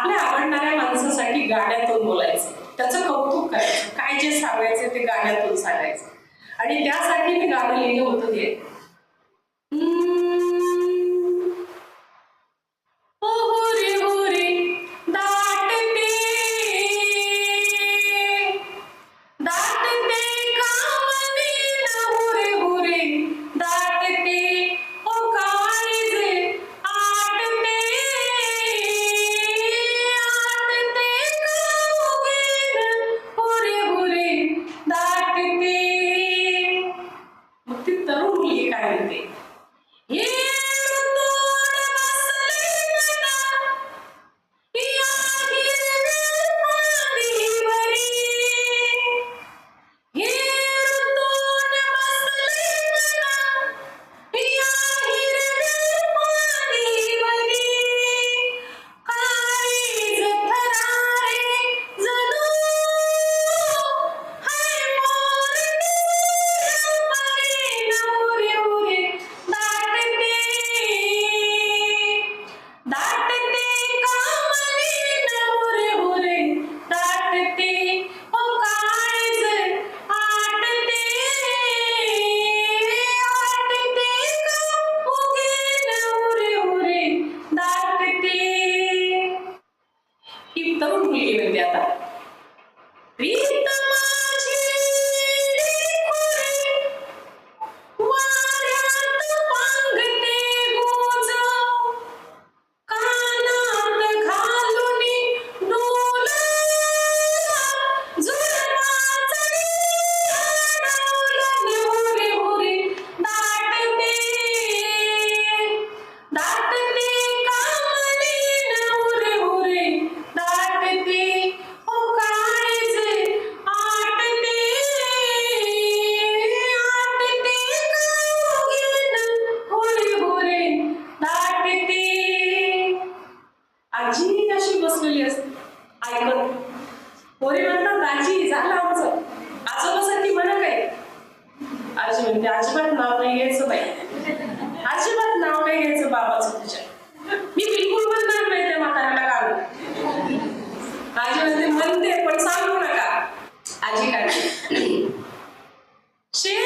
आपल्या आवडणाऱ्या माणसासाठी गाण्यातून बोलायचं. त्याचं कौतुक करायचं. काय जे सांगायचं ते गाण्यातून सांगायचं. आणि त्यासाठी मी गाणं लिहिलं होतं हे मुलगी काय म्हणते हे ही तरुण मुलगी म्हणते आता पोरी म्हणतात दाजी झालं आमचं. आजोबासारखी म्हणा काय आजी म्हणते अजिबात नाव नाही घ्यायचं बाई. अजिबात नाव नाही घ्यायचं बाबाचं तुझ्या. मी बिलकुल म्हणणार नाही त्या म्हाताऱ्याला काढून आजी म्हणते म्हणते पण सांगू नका. आजी काढते शेर